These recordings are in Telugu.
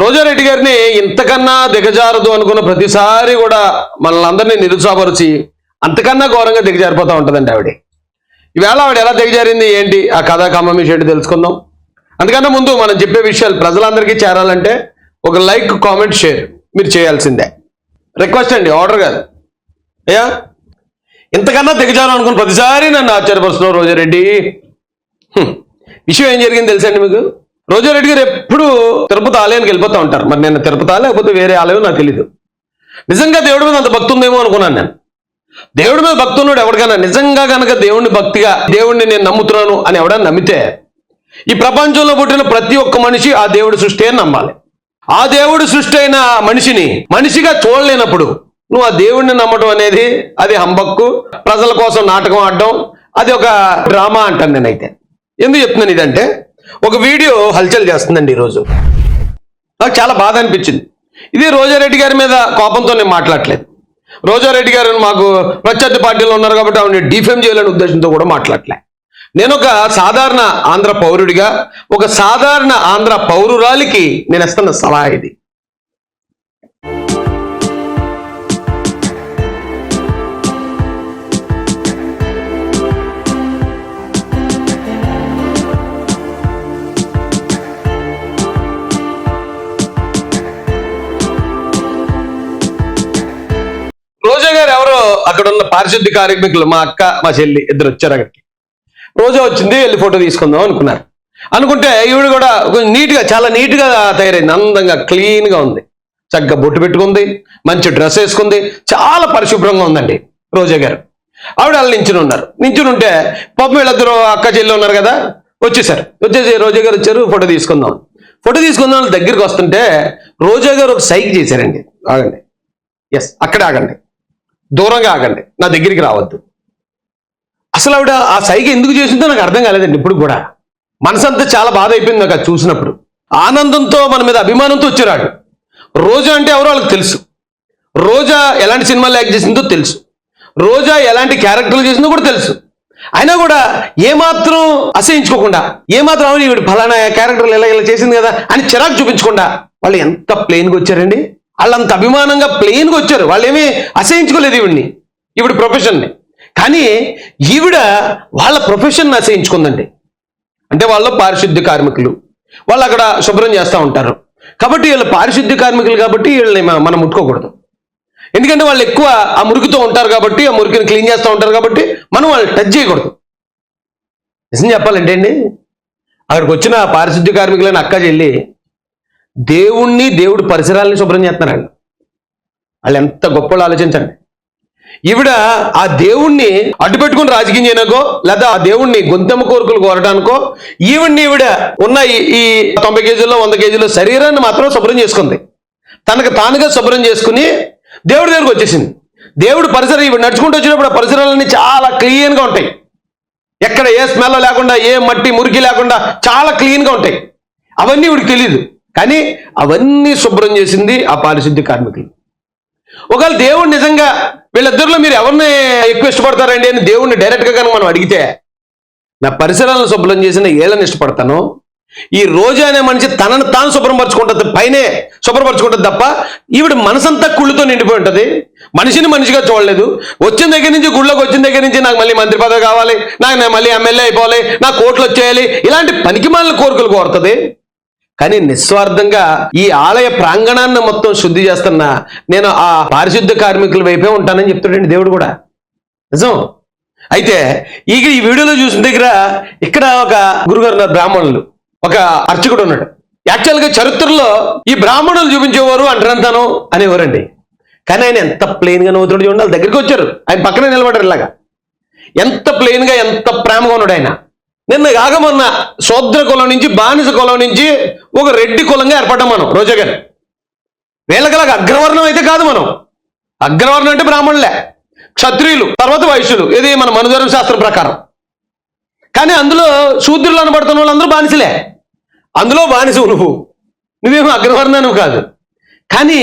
రోజారెడ్డి గారిని ఇంతకన్నా దిగజారదు అనుకున్న ప్రతిసారి కూడా మనల్ని అందరినీ నిరుత్సాహపరిచి అంతకన్నా ఘోరంగా దిగజారిపోతూ ఉంటుందండి ఆవిడ. ఈవేళ ఆవిడ ఎలా దిగజారింది ఏంటి? ఆ కథ కమ్మమిషి ఏంటి తెలుసుకుందాం. అందుకన్నా ముందు మనం చెప్పే విషయాలు ప్రజలందరికీ చేరాలంటే ఒక లైక్ కామెంట్ షేర్ మీరు చేయాల్సిందే. రిక్వెస్ట్ అండి ఆర్డర్ కాదు. అయ్యా ఇంతకన్నా దిగజారు అనుకున్న ప్రతిసారి నన్ను ఆశ్చర్యపరుస్తున్నావు రోజారెడ్డి. విషయం ఏం జరిగింది తెలుసండి మీకు? రోజారెడ్డి గారు ఎప్పుడు తిరుపతి ఆలయానికి వెళ్ళిపోతూ ఉంటారు. మరి నేను తిరుపతి లేకపోతే వేరే ఆలయం నాకు తెలియదు నిజంగా దేవుడి మీద అంత భక్తి ఉందేమో అనుకున్నాను నేను. దేవుడి మీద భక్తి ఉన్నాడు ఎవరికైనా నిజంగా కనుక దేవుడిని భక్తిగా దేవుడిని నేను నమ్ముతున్నాను అని ఎవడన్నా నమ్మితే ఈ ప్రపంచంలో పుట్టిన ప్రతి ఒక్క మనిషి ఆ దేవుడి సృష్టి అని నమ్మాలి. ఆ దేవుడి సృష్టి అయిన మనిషిని మనిషిగా చూడలేనప్పుడు నువ్వు ఆ దేవుడిని నమ్మటం అనేది అది హంబక్కు ప్రజల కోసం నాటకం ఆడడం అది ఒక డ్రామా అంటాను నేనైతే. ఎందుకు చెప్తున్నాను ఇదంటే ఒక వీడియో హల్చల్ చేస్తుందండి ఈరోజు. నాకు చాలా బాధ అనిపించింది. ఇది రోజారెడ్డి గారి మీద కోపంతో నేను మాట్లాడలేదు. రోజారెడ్డి గారు మాకు ప్రత్యర్థి పార్టీలో ఉన్నారు కాబట్టి ఆవిడ డిఫెమ్ చేయాలనే ఉద్దేశంతో కూడా మాట్లాడలే. నేను ఒక సాధారణ ఆంధ్ర పౌరుడిగా ఒక సాధారణ ఆంధ్ర పౌరురాలికి నేను ఇస్తున్న సలహా ఇది. ఎవరో అక్కడ ఉన్న పారిశుద్ధ్య కార్మికులు మా అక్క మా చెల్లి ఇద్దరు వచ్చారు అక్కడికి. రోజా వచ్చింది వెళ్ళి ఫోటో తీసుకుందాం అనుకున్నారు. అనుకుంటే ఈవిడ కూడా నీట్ నీట్గా చాలా నీట్గా తయారైంది. అందంగా క్లీన్గా ఉంది. చక్కగా బొట్టు పెట్టుకుంది మంచి డ్రెస్ వేసుకుంది. చాలా పరిశుభ్రంగా ఉందండి రోజా గారు. ఆవిడ వాళ్ళు నించుని ఉన్నారు. నించుని ఉంటే పాపం వీళ్ళిద్దరు అక్క చెల్లి ఉన్నారు కదా వచ్చేసారు. వచ్చేసి రోజా గారు వచ్చారు ఫోటో తీసుకుందాం. ఫోటో తీసుకుందాం దగ్గరికి వస్తుంటే రోజా గారు ఒక సైక్ చేశారండి. ఆగండి. ఎస్ అక్కడే ఆగండి. దూరంగా ఆగండి. నా దగ్గరికి రావద్దు. అసలు ఆవిడ ఆ సైగ ఎందుకు చేసిందో నాకు అర్థం కాలేదండి ఇప్పుడు కూడా. మనసంతా చాలా బాధ అయిపోయింది నాకు అది చూసినప్పుడు. ఆనందంతో మన మీద అభిమానంతో వచ్చేరాడు. రోజా అంటే ఎవరో వాళ్ళకి తెలుసు. రోజా ఎలాంటి సినిమాలు యాక్ట్ చేసిందో తెలుసు. రోజా ఎలాంటి క్యారెక్టర్లు చేసిందో కూడా తెలుసు. అయినా కూడా ఏమాత్రం అసహించుకోకుండా ఏమాత్రం అవును ఈవిడ ఫలానా క్యారెక్టర్లు ఇలా ఇలా చేసింది కదా అని చిరాకు చూపించకుండా వాళ్ళు ఎంత ప్లెయిన్గా వచ్చారండి? వాళ్ళంత అభిమానంగా ప్లెయిన్గా వచ్చారు. వాళ్ళు ఏమీ అసహించుకోలేదు ఈవిడ్ని. ఈవిడ ప్రొఫెషన్ని కానీ ఈవిడ వాళ్ళ ప్రొఫెషన్ అసహించుకుందండి. అంటే వాళ్ళు పారిశుద్ధ్య కార్మికులు. వాళ్ళు అక్కడ శుభ్రం చేస్తూ ఉంటారు. కాబట్టి వీళ్ళు పారిశుద్ధ్య కార్మికులు కాబట్టి వీళ్ళని మనం ముట్టుకోకూడదు. ఎందుకంటే వాళ్ళు ఎక్కువ ఆ మురికితో ఉంటారు కాబట్టి ఆ మురికిని క్లీన్ చేస్తూ ఉంటారు కాబట్టి మనం వాళ్ళు టచ్ చేయకూడదు. నిజం చెప్పాలంటే అండి అక్కడికి వచ్చిన పారిశుద్ధ్య కార్మికులైన అక్క చెల్లి దేవుణ్ణి దేవుడి పరిసరాలని శుభ్రం చేస్తున్నారు వాళ్ళు ఎంత గొప్పలు ఆలోచించండి. ఈవిడ ఆ దేవుణ్ణి అడ్డుపెట్టుకుని రాజకీయం చేయడానికో లేదా ఆ దేవుణ్ణి గొంతెమ్మ కోరికలు కోరడానికో ఈవిడ్ని ఈవిడ ఉన్న ఈ- ఈ తొంభై కేజీల్లో వంద కేజీలో శరీరాన్ని మాత్రం శుభ్రం చేసుకుంది. తనకు తానుగా శుభ్రం చేసుకుని దేవుడి దగ్గరకు వచ్చేసింది. దేవుడు పరిసరం ఇవి నడుచుకుంటూ వచ్చినప్పుడు ఆ పరిసరాలన్నీ చాలా క్లీన్గా ఉంటాయి. ఎక్కడ ఏ స్మెల్ లేకుండా ఏ మట్టి మురికి లేకుండా చాలా క్లీన్గా ఉంటాయి. అవన్నీ ఈవిడికి తెలియదు కానీ అవన్నీ శుభ్రం చేసింది ఆ పారిశుద్ధ్య కార్మికులు. ఒకవేళ దేవుడు నిజంగా వీళ్ళిద్దరిలో మీరు ఎవరిని ఎక్కువ ఇష్టపడతారండి అని దేవుడిని డైరెక్ట్గా కనుక మనం అడిగితే నా పరిసరాలను శుభ్రం చేసిన ఏళ్ళని ఇష్టపడతాను ఈ రోజు అనే మనిషి తనను తాను శుభ్రపరచుకుంటుంది పైనే శుభ్రపరచుకుంటుంది తప్ప ఈవిడ మనసంతా కుళ్ళుతో నిండిపోయి ఉంటుంది. మనిషిని మనిషిగా చూడలేదు. వచ్చిన దగ్గర నుంచి గుళ్ళోకి వచ్చిన దగ్గర నుంచి నాకు మళ్ళీ మంత్రి పదవి కావాలి నాకు నేను మళ్ళీ ఎమ్మెల్యే అయిపోవాలి నాకు కోట్లు వచ్చేయాలి ఇలాంటి పనికిమాలిన కోరికలు కోరుతుంది. కానీ నిస్వార్థంగా ఈ ఆలయ ప్రాంగణాన్ని మొత్తం శుద్ధి చేస్తున్న నేను ఆ పారిశుద్ధ కార్మికుల వైపే ఉంటానని చెప్తాడండి దేవుడు కూడా. నిజం? అయితే ఇక ఈ వీడియోలో చూసిన దగ్గర ఇక్కడ ఒక గురుగారు ఉన్నారు బ్రాహ్మణులు. ఒక అర్చకుడు ఉన్నాడు. యాక్చువల్గా చరిత్రలో ఈ బ్రాహ్మణులు చూపించేవారు అంటారంతాను అనేవారండి. కానీ ఆయన ఎంత ప్లెయిన్గా నవ్వుతుడు చూడండి వాళ్ళ దగ్గరికి వచ్చారు. ఆయన పక్కనే నిలబడారు ఇలాగా. ఎంత ప్లెయిన్గా ఎంత ప్రేమగా ఉన్నాడు ఆయన. నిన్న కాక మొన్న శూద్ర కులం నుంచి బానిస కులం నుంచి ఒక రెడ్డి కులంగా ఏర్పడ్డాం మనం రోజా గారు వీళ్ళకలాగా అగ్రవర్ణం అయితే కాదు మనం. అగ్రవర్ణం అంటే బ్రాహ్మణులే. క్షత్రియులు తర్వాత వైశ్యులు. ఇది మన మనుధర్మ శాస్త్రం ప్రకారం. కానీ అందులో శూద్రులు అనబడుతున్న వాళ్ళందరూ బానిసలే. అందులో బానిసవు నువ్వు నువ్వేమో అగ్రవర్ణాను కాదు. కానీ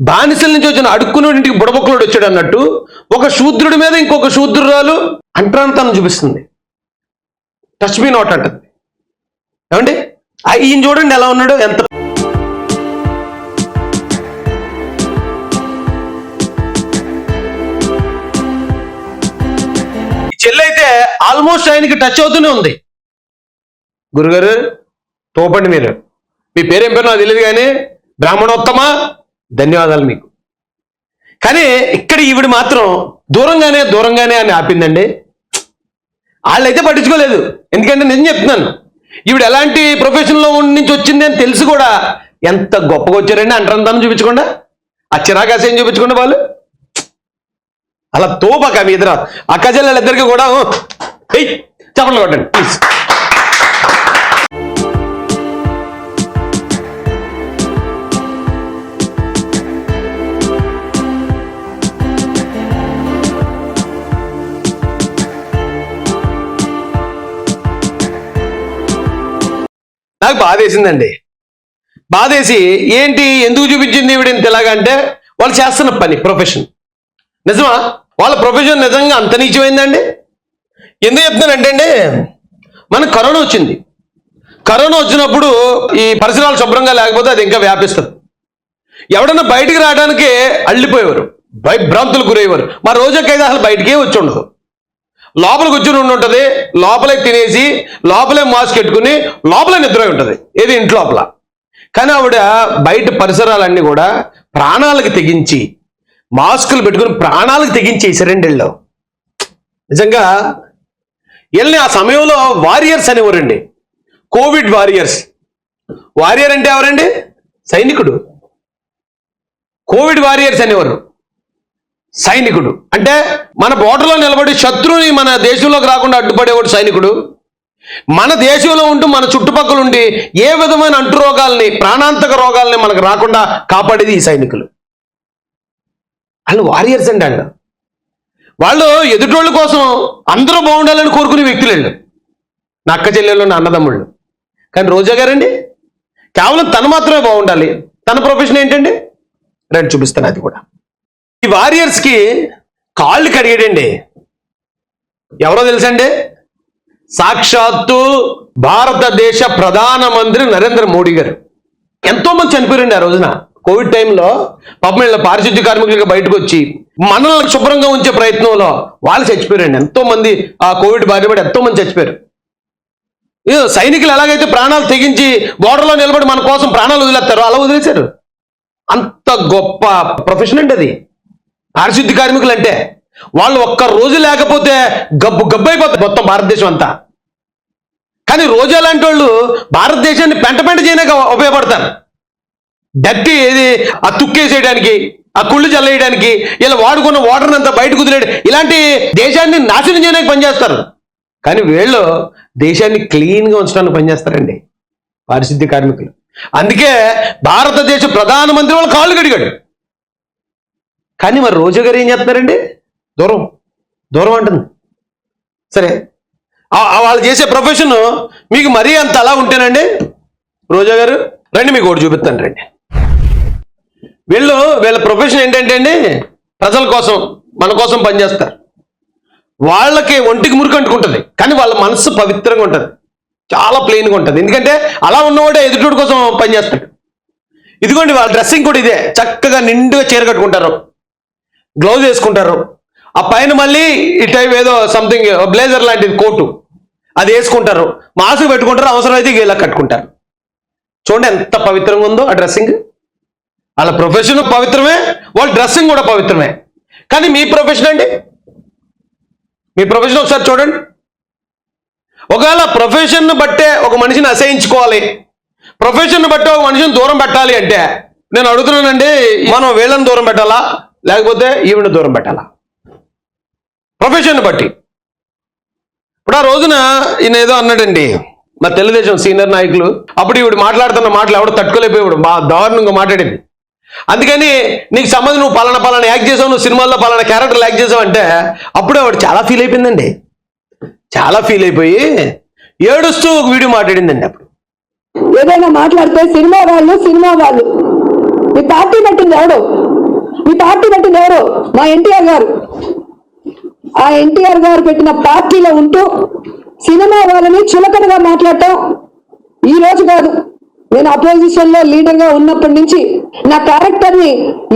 బానిసల నుంచి వచ్చిన అడుక్కునేటికి బుడబొక్కలోడు వచ్చాడు అన్నట్టు ఒక శూద్రుడి మీద ఇంకొక శూద్రురాలు అంటరాంతనం చూపిస్తుంది. టచ్ మీ నోట్ అంటుంది. ఏమండి? ఈయన చూడండి ఎలా ఉన్నాడు ఎంత చెల్లైతే ఆల్మోస్ట్ ఆయనకి టచ్ అవుతూనే ఉంది. గురుగారు తోపండి మీరు. మీ పేరేం పేరు నాకు తెలియదు కానీ బ్రాహ్మణోత్తమా ధన్యవాదాలు మీకు. కానీ ఇక్కడ ఈవిడ మాత్రం దూరంగానే దూరంగానే అని ఆపిందండి. వాళ్ళైతే పట్టించుకోలేదు. ఎందుకంటే నిజం చెప్తున్నాను. ఈవిడ ఎలాంటి ప్రొఫెషన్లో నుంచి వచ్చింది అని తెలిసి కూడా. ఎంత గొప్పగా వచ్చారండి అంటరంతానం చూపించకుండా? ఆ చిరాకాశయం చూపించకుండా వాళ్ళు? అలా తోపక మీ ఇద్దరు. అక్కజల్లెళ్ళిద్దరికి కూడా ఏయ్ చెప్పండి కొట్టండి ప్లీజ్ నాకు బాధేసిందండి. బాధేసి ఏంటి ఎందుకు చూపించింది ఈవిడ ఇంత ఎలాగంటే వాళ్ళు చేస్తున్న పని ప్రొఫెషన్ నిజమా? వాళ్ళ ప్రొఫెషన్ నిజంగా అంత నీచమైందండి? ఎందుకు చెప్తున్నానంటే అండి మనకు కరోనా వచ్చింది. కరోనా వచ్చినప్పుడు ఈ పరిసరాలు శుభ్రంగా లేకపోతే అది ఇంకా వ్యాపిస్తుంది. ఎవడన్నా బయటికి రావడానికి అల్లిపోయేవారు భయభ్రాంతులు గురయ్యేవారు. మా రోజుకైతే అసలు బయటికే వచ్చి ఉండదు. లోపల కూర్చుని ఉండి ఉంటుంది లోపలే తినేసి లోపలే మాస్క్ పెట్టుకుని లోపలే నిద్ర ఉంటుంది. ఏది ఇంటి లోపల. కానీ ఆవిడ బయట పరిసరాలన్నీ కూడా ప్రాణాలకు తెగించి మాస్కులు పెట్టుకుని ప్రాణాలకు తెగించి వేసారండి నిజంగా వీళ్ళని ఆ సమయంలో వారియర్స్ అనేవారండి. Covid warriors. వారియర్ అంటే ఎవరండి? సైనికుడు. కోవిడ్ వారియర్స్ అనేవారు. సైనికుడు. అంటే మన బోటలో నిలబడి శత్రువుని మన దేశంలోకి రాకుండా అడ్డుపడేవాడు సైనికుడు. మన దేశంలో ఉంటూ మన చుట్టుపక్కల ఉండి ఏ విధమైన అంటు రోగాల్ని ప్రాణాంతక రోగాల్ని మనకు రాకుండా కాపాడేది ఈ సైనికులు. వాళ్ళు వారియర్స్ అండి వాళ్ళు వాళ్ళు ఎదుటోళ్ళ కోసం అందరూ బాగుండాలని కోరుకునే వ్యక్తులు వీళ్ళు నా అక్క చెల్లెళ్ళు నా అన్నదమ్ముళ్ళు. కానీ రోజా గారండి కేవలం తను మాత్రమే బాగుండాలి. తన ప్రొఫెషన్ ఏంటండి? రండి చూపిస్తాను అది కూడా. ఈ వారియర్స్కి కాళ్ళు కడిగాడండి. ఎవరో తెలుసండి? సాక్షాత్తు భారతదేశ ప్రధానమంత్రి నరేంద్ర మోడీ గారు. ఎంతో మంది చనిపోయారండి ఆ రోజున. కోవిడ్ టైంలో పాపం వీళ్ళ పారిశుద్ధ్య కార్మికులుగా బయటకు వచ్చి మనల్ని శుభ్రంగా ఉంచే ప్రయత్నంలో వాళ్ళు చచ్చిపోయారండి. ఎంతో మంది ఆ కోవిడ్ బారిన పడి ఎంతో మంది చచ్చిపోయారు. సైనికులు ఎలాగైతే ప్రాణాలు తెగించి బోర్డర్లో నిలబడి మన కోసం ప్రాణాలు వదిలేస్తారో అలా వదిలేశారు. అంత గొప్ప ప్రొఫెషన్ అండి అది. పారిశుద్ధ్య కార్మికులు అంటే వాళ్ళు ఒక్క రోజు లేకపోతే గబ్బు గబ్బు అయిపోతుంది మొత్తం భారతదేశం అంతా. కానీ రోజా లాంటి వాళ్ళు భారతదేశాన్ని పెంట పెంట చేయడానికి ఉపయోగపడతారు. డట్టి ఏది? ఆ తుక్కేసేయడానికి ఆ కుళ్ళు చల్లేయడానికి ఇలా వాడుకున్న వాటర్ని అంతా బయటకు కుదిరేయడం ఇలాంటి దేశాన్ని నాశనం చేయడానికి పనిచేస్తారు. కానీ వీళ్ళు దేశాన్ని క్లీన్గా ఉంచడానికి పనిచేస్తారండి పారిశుద్ధ్య కార్మికులు. అందుకే భారతదేశ ప్రధానమంత్రి వాళ్ళు కాళ్ళు కడిగాడు. కానీ మరి రోజు గారు ఏం చేస్తున్నారండి? దూరం. దూరం అంటుంది. సరే. వాళ్ళు చేసే ప్రొఫెషన్ మీకు మరీ అంత అలా ఉంటేనండి రోజా గారు రండి మీకు ఒకటి చూపిస్తాను రండి. వీళ్ళు వీళ్ళ ప్రొఫెషన్ ఏంటంటే అండి ప్రజల కోసం మన కోసం పనిచేస్తారు వాళ్ళకి ఒంటికి మురికి అంటుకుంటుంది కానీ వాళ్ళ మనసు పవిత్రంగా ఉంటుంది. చాలా ప్లెయిన్గా ఉంటుంది. ఎందుకంటే అలా ఉన్నవాడే ఎదుటోడి కోసం పనిచేస్తాడు ఇదిగోండి వాళ్ళ డ్రెస్సింగ్ కూడా ఇదే. చక్కగా నిండుగా చీర కట్టుకుంటారు. గ్లౌజ్ వేసుకుంటారు. ఆ పైన మళ్ళీ ఈ టైప్ ఏదో సంథింగ్ బ్లేజర్ లాంటిది కోటు. అది వేసుకుంటారు. మాస్క్ పెట్టుకుంటారు. అవసరం అయితే ఇలా కట్టుకుంటారు. చూడండి ఎంత పవిత్రంగా ఉందో ఆ డ్రెస్సింగ్ వాళ్ళ ప్రొఫెషన్ పవిత్రమే వాళ్ళ డ్రెస్సింగ్ కూడా పవిత్రమే. కానీ మీ ప్రొఫెషన్ అండి? మీ ప్రొఫెషన్ ఒకసారి చూడండి. ఒకవేళ ప్రొఫెషన్ను బట్టే ఒక మనిషిని అసహించుకోవాలి. ప్రొఫెషన్ను బట్టే ఒక మనిషిని దూరం పెట్టాలి అంటే నేను అడుగుతున్నానండి మనం వీళ్ళని దూరం పెట్టాలా? లేకపోతే ఈవిడ దూరం పెట్టాలా? ప్రొఫెషన్ బట్టి. ఇప్పుడు ఆ రోజున ఈయన ఏదో అన్నాడండి మా తెలుగుదేశం సీనియర్ నాయకులు అప్పుడు ఈవిడ మాట్లాడుతున్న మాటలు ఎవడో తట్టుకోలేకపోయాడు మా దారుణంగా మాట్లాడింది. అందుకని నీకు సంబంధం నువ్వు పలానా పలానా యాక్ట్ చేసావు నువ్వు సినిమాల్లో పలానా క్యారెక్టర్ యాక్ట్ చేసావు అంటే అప్పుడే ఆవిడ చాలా ఫీల్ అయిపోయిందండి. చాలా ఫీల్ అయిపోయి ఏడుస్తూ ఒక వీడియో మాట్లాడిందండి అప్పుడు. ఏదైనా మాట్లాడితే సినిమా వాళ్ళు సినిమా వాళ్ళు. మీ పార్టీ పట్టింది ఎవడు? మీ పార్టీ పెట్టింది ఎవరు? మా ఎన్టీఆర్ గారు. ఆ ఎన్టీఆర్ గారు పెట్టిన పార్టీలో ఉంటూ సినిమా వాళ్ళని చులకనగా మాట్లాడటం ఈ రోజు కాదు. నేను అపోజిషన్లో లీడర్గా ఉన్నప్పటి నుంచి నా క్యారెక్టర్ని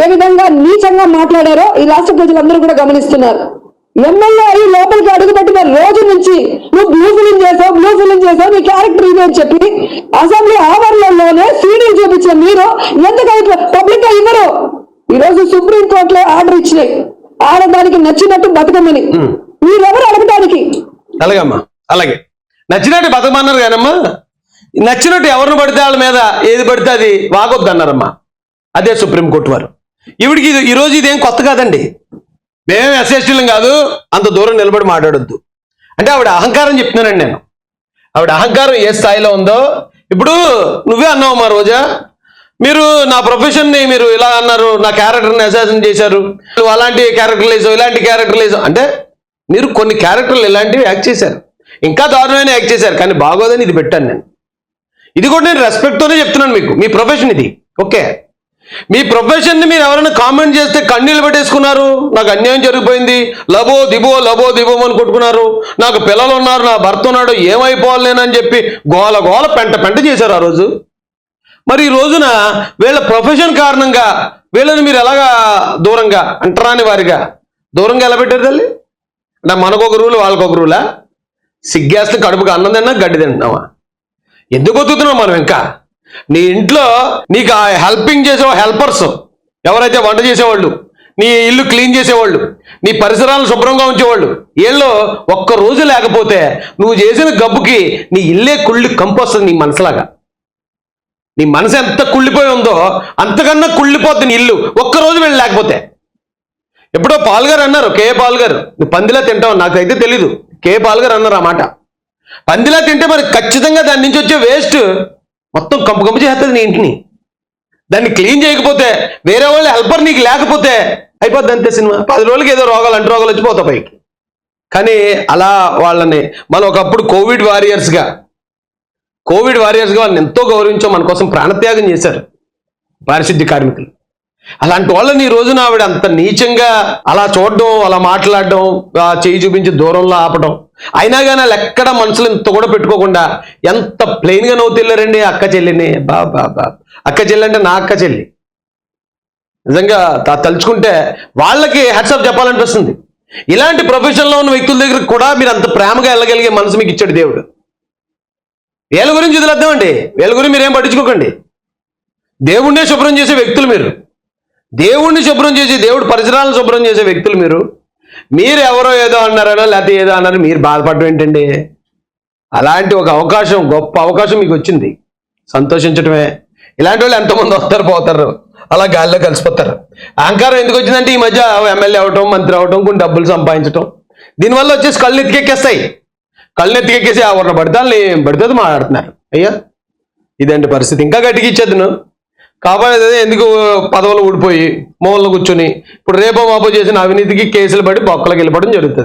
ఏ విధంగా నీచంగా మాట్లాడారో ఈ రాష్ట్ర ప్రజలందరూ కూడా గమనిస్తున్నారు. ఎమ్మెల్యే అయ్యి లోపలికి అడుగుపెట్టిన రోజు నుంచి నువ్వు బ్లూ ఫిలిం చేసావు బ్లూ ఫిలిం చేసావు నీ క్యారెక్టర్ ఇది అని చెప్పి అసెంబ్లీ ఆవరణలోనే సీడీలు చూపించిన మీరు ఎందుకు పబ్లిక్గా ఇవ్వరు? ఈ రోజు సుప్రీం కోర్టులో ఆర్డర్ ఇచ్చినాయి. ఆడదానికి నచ్చినట్టు బతకమని. మీరెవరు అడగటానికి? అలాగమ్మా అలాగే. నచ్చినట్టు బతకమన్నారు కానమ్మా నచ్చినట్టు ఎవరిని పడితే వాళ్ళ మీద ఏది పడితే అది వాగొద్దు అన్నారమ్మా. అదే సుప్రీంకోర్టు వారు. ఈవిడికి ఇది ఈ రోజు ఇదేం కొత్త కాదండి. మేమేం ఎస్ఎస్టీలం కాదు అంత దూరం నిలబడి మాట్లాడొద్దు. అంటే ఆవిడ అహంకారం చెప్తున్నానండి నేను. ఆవిడ అహంకారం ఏ స్థాయిలో ఉందో ఇప్పుడు నువ్వే అన్నావు మా రోజా మీరు నా ప్రొఫెషన్ని మీరు ఇలా అన్నారు నా క్యారెక్టర్ని అసాసన్ చేశారు. అలాంటి క్యారెక్టర్లు ఇలాంటి క్యారెక్టర్లు అంటే మీరు కొన్ని క్యారెక్టర్లు ఇలాంటివి యాక్ట్ చేశారు. ఇంకా దారుణమైన యాక్ట్ చేశారు. కానీ బాగోదని ఇది పెట్టాను నేను. ఇది కూడా నేను రెస్పెక్ట్తోనే చెప్తున్నాను మీకు. మీ ప్రొఫెషన్ ఇది. ఓకే. మీ ప్రొఫెషన్ని మీరు ఎవరైనా కామెంట్ చేస్తే కన్నీళ్ళు పెట్టేసుకున్నారు. నాకు అన్యాయం జరిగిపోయింది. లబో దిబో లబో దిబో అని కొట్టుకున్నారు. నాకు పిల్లలు ఉన్నారు నా భర్త ఉన్నాడు ఏమైపోవాలి నేనని చెప్పి గోల గోల పెంట పెంట చేశారు ఆ రోజు. మరి ఈ రోజున వీళ్ళ ప్రొఫెషన్ కారణంగా వీళ్ళని మీరు ఎలాగా దూరంగా అంటరాని వారిగా? దూరంగా ఎలా పెట్టారు తల్లి? అంటే మనకొక రూలు వాళ్ళకొక రూలా? సిగ్గేస్తే కడుపుకి అన్నం తిన్నా గడ్డి తింటున్నావా? ఎందుకు బతుకుతున్నావు మనం ఇంకా? నీ ఇంట్లో నీకు ఆ హెల్పింగ్ చేసే హెల్పర్స్ ఎవరైతే వంట చేసేవాళ్ళు నీ ఇల్లు క్లీన్ చేసేవాళ్ళు నీ పరిసరాలను శుభ్రంగా ఉంచేవాళ్ళు వీళ్ళు ఒక్క రోజు లేకపోతే నువ్వు చేసిన గబ్బుకి నీ ఇల్లే కుళ్ళు కంపొస్తుంది నీ మనసులాగా. నీ మనసు ఎంత కుళ్ళిపోయి ఉందో అంతకన్నా కుళ్ళిపోద్ది నీ ఇల్లు. ఒక్క రోజు వెళ్ళి లేకపోతే. ఎప్పుడో పాల్ గారు అన్నారు కే పాల్ గారు నువ్వు పందిలా తింటావు నాకైతే తెలీదు. కే పాల్ గారు అన్నారు ఆ మాట. పందిలా తింటే మరి ఖచ్చితంగా దాని నుంచి వచ్చే వేస్ట్ మొత్తం కంపు కంపు చేస్తుంది నీ ఇంటిని. దాన్ని క్లీన్ చేయకపోతే వేరే వాళ్ళు హెల్పర్ నీకు లేకపోతే అయిపోద్ది అంతే సినిమా. పది రోజులకి ఏదో రోగాలు అంటు రోగాలు వచ్చిపోతావు పైకి. కానీ అలా వాళ్ళని మనం ఒకప్పుడు కోవిడ్ వారియర్స్గా కోవిడ్ వారియర్స్గా వాళ్ళని ఎంతో గౌరవించో మన కోసం ప్రాణత్యాగం చేశారు పారిశుద్ధ్య కార్మికులు. అలాంటి వాళ్ళని ఈ రోజున ఆవిడ అంత నీచంగా అలా చూడడం అలా మాట్లాడడం చేయి చూపించి దూరంలో ఆపడం. అయినా కానీ వాళ్ళు ఎక్కడ మనుషులు ఇంత కూడా పెట్టుకోకుండా ఎంత ప్లెయిన్గా నవ్వు తెల్లారండి అక్క చెల్లిని. బా బా బా. అక్క చెల్లి అంటే నా అక్క చెల్లి. నిజంగా తలుచుకుంటే వాళ్ళకి హెడ్సప్ చెప్పాలనిపిస్తుంది. ఇలాంటి ప్రొఫెషన్లో ఉన్న వ్యక్తుల దగ్గర కూడా మీరు అంత ప్రేమగా వెళ్ళగలిగే మనసు మీకు ఇచ్చాడు దేవుడు. వీళ్ళ గురించి వదిలేద్దామండి వీళ్ళ గురించి మీరేం పట్టించుకోకండి. దేవుణ్ణే శుభ్రం చేసే వ్యక్తులు మీరు. దేవుణ్ణి శుభ్రం చేసి దేవుడు పరిసరాలను శుభ్రం చేసే వ్యక్తులు మీరు. మీరు ఎవరో ఏదో అన్నారనో లేకపోతే ఏదో అన్నారు మీరు బాధపడడం ఏంటండి? అలాంటి ఒక అవకాశం గొప్ప అవకాశం మీకు వచ్చింది. సంతోషించడమే ఇలాంటి వాళ్ళు ఎంతమంది వస్తారు పోతారు. అలా గాల్లో కలిసిపోతారు. అహంకారం ఎందుకు వచ్చిందంటే ఈ మధ్య ఎమ్మెల్యే అవటం మంత్రి అవటం కొన్ని డబ్బులు సంపాదించటం. దీనివల్ల వచ్చేసి కళ్ళు ఎత్తికెక్కేస్తాయి కళ్ళు ఎత్తికెక్కేసి ఎవరిని పడితే పడితే మాట్లాడుతున్నారు. అయ్యా ఇదేంటి పరిస్థితి? ఇంకా గట్టిగా నువ్వు. కాపాడేది ఎందుకు పదవులు ఊడిపోయి మూలలో కూర్చొని ఇప్పుడు రేపో మాపో చేసిన అవినీతికి కేసులు పడి బొక్కలకు వెళ్ళిపోవడం జరుగుతుంది.